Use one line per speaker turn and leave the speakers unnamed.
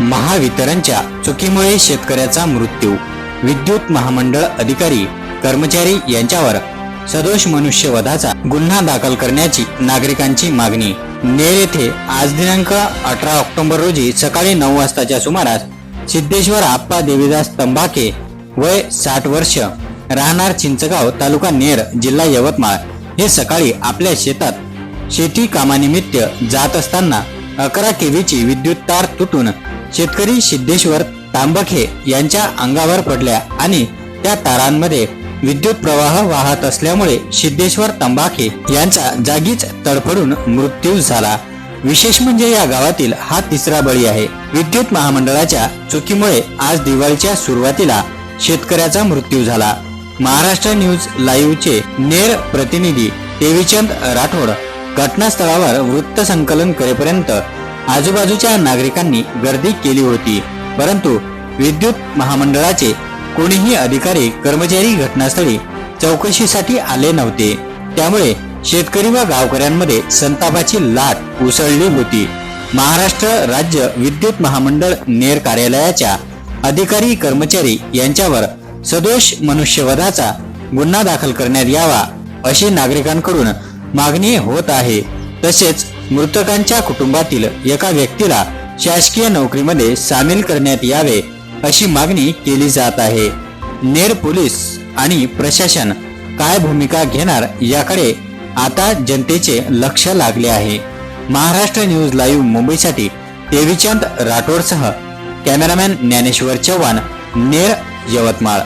महावितरणच्या चुकीमुळे शेतकऱ्याचा मृत्यू. विद्युत महामंडळ अधिकारी कर्मचारी यांच्यावर सदोष मनुष्यवधाचा गुन्हा दाखल करण्याची नागरिकांची मागणी. नेर येथे आज दिनांक अठरा ऑक्टोबर रोजी सकाळी नऊ वाजताच्या सुमारास सिद्धेश्वर आप्पा देवीदास तंबाके वय साठ वर्ष राहणार चिंचगाव तालुका नेर जिल्हा यवतमाळ. हे सकाळी आपल्या शेतात शेती कामानिमित्त जात असताना अकरा केव्हीची विद्युत तार तुटून शेतकरी सिद्धेश्वर तांबखे यांच्या अंगावर पडल्या आणि त्या तारांमध्ये विद्युत प्रवाह वाहत असल्यामुळे सिद्धेश्वर तंबाखे यांचा जागीच तडफडून मृत्यू झाला. विशेष म्हणजे या गावातील हा तिसरा बळी आहे. विद्युत महामंडळाच्या चुकीमुळे आज दिवाळीच्या सुरुवातीला शेतकऱ्याचा मृत्यू झाला. महाराष्ट्र न्यूज लाईव्हचे नेर प्रतिनिधी देवीचंद राठोड घटनास्थळावर वृत्त संकलन करेपर्यंत आजूबाजूच्या नागरिकांनी गर्दी केली होती. परंतु विद्युत महामंडळाचे कोणीही अधिकारी कर्मचारी घटनास्थळी चौकशीसाठी आले नव्हते. त्यामुळे शेतकरी व गावकऱ्यांमध्ये संतापाची लाट उसळली होती. महाराष्ट्र राज्य विद्युत महामंडळ नेर कार्यालयाच्या अधिकारी कर्मचारी यांच्यावर सदोष मनुष्यवधाचा गुन्हा दाखल करण्यात यावा अशी नागरिकांकडून मागणी होत आहे. तसेच मृतकांच्या कुटुंबातील एका व्यक्तीला शासकीय नोकरीमध्ये सामील करण्यात यावे अशी मागणी केली जात आहे. नेर पोलीस आणि प्रशासन काय भूमिका घेणार याकडे आता जनतेचे लक्ष लागले आहे. महाराष्ट्र न्यूज लाईव्ह मुंबईसाठी देवीचंद राठोडसह कॅमेरामॅन ज्ञानेश्वर चव्हाण नेर यवतमाळ.